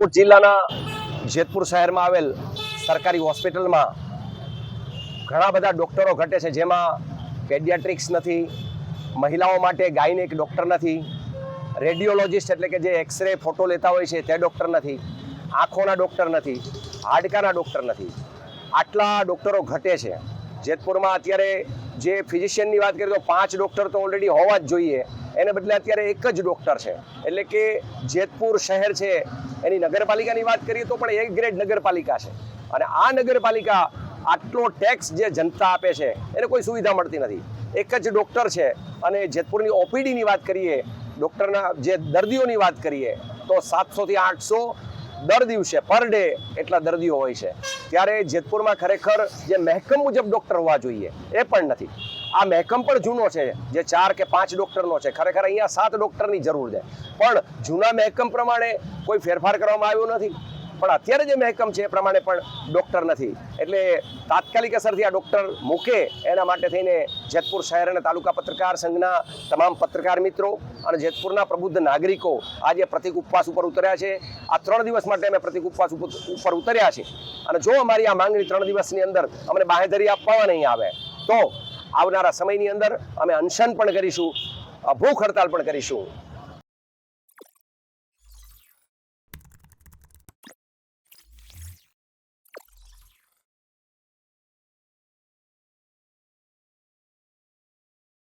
રાજકોટ જિલ્લાના જેતપુર શહેરમાં આવેલ સરકારી હોસ્પિટલમાં ઘણા બધા ડૉક્ટરો ઘટે છે જેમાં પેડિયાટ્રિક્સ નથી, મહિલાઓ માટે ગાયનેક ડૉક્ટર નથી, રેડિયોલોજિસ્ટ એટલે કે જે એક્સરે ફોટો લેતા હોય છે તે ડૉક્ટર નથી, આંખોના ડૉક્ટર નથી, હાડકાના ડૉક્ટર નથી. આટલા ડૉક્ટરો ઘટે છે. જેતપુરમાં અત્યારે જે ફિઝિશિયનની વાત કરીએ તો પાંચ ડૉક્ટર તો ઓલરેડી હોવા જ જોઈએ. એને બદલે અત્યારે એક જ ડૉક્ટર છે. એટલે કે જેતપુર શહેર છે, એની નગરપાલિકાની વાત કરીએ તો પણ એક ગ્રેડ નગરપાલિકા છે. અને આ નગરપાલિકા આટલો ટેક્સ જે જનતા આપે છે, એને કોઈ સુવિધા મળતી નથી. એક જ ડૉક્ટર છે અને જેતપુરની ઓપીડીની વાત કરીએ ડૉક્ટરના જે દર્દીઓની વાત કરીએ, તો સાતસોથી આઠસો દર દિવસે પર ડે એટલા દર્દીઓ હોય છે. ત્યારે જેતપુરમાં ખરેખર જે મહેકમ મુજબ ડૉક્ટર હોવા જોઈએ, એ પણ નથી. આ મહેકમ પણ જૂનો છે, જે ચાર કે પાંચ ડૉક્ટરનો છે. ખરેખર અહીંયા સાત ડૉક્ટરની જરૂર છે. પણ જૂના મહેકમ પ્રમાણે કોઈ ફેરફાર કરવામાં આવ્યો નથી. પણ અત્યારે જે મહેકમ છે એ પ્રમાણે પણ ડૉક્ટર નથી. એટલે તાત્કાલિક અસરથી આ ડૉક્ટર મૂકે એના માટે થઈને જેતપુર શહેર અને તાલુકા પત્રકાર સંઘના તમામ પત્રકાર મિત્રો અને જેતપુરના પ્રબુદ્ધ નાગરિકો આજે પ્રતિક ઉપવાસ ઉપર ઉતર્યા છે. આ ત્રણ દિવસ માટે અમે પ્રતિક ઉપવાસ ઉપર ઉતર્યા છે. અને જો અમારી આ માંગણી ત્રણ દિવસની અંદર અમને બાહેધરી આપવામાં નહીં આવે, તો આવનારા સમયની અંદર અમે અનશન પણ કરીશું ભૂખ હડતાલ પણ કરીશું.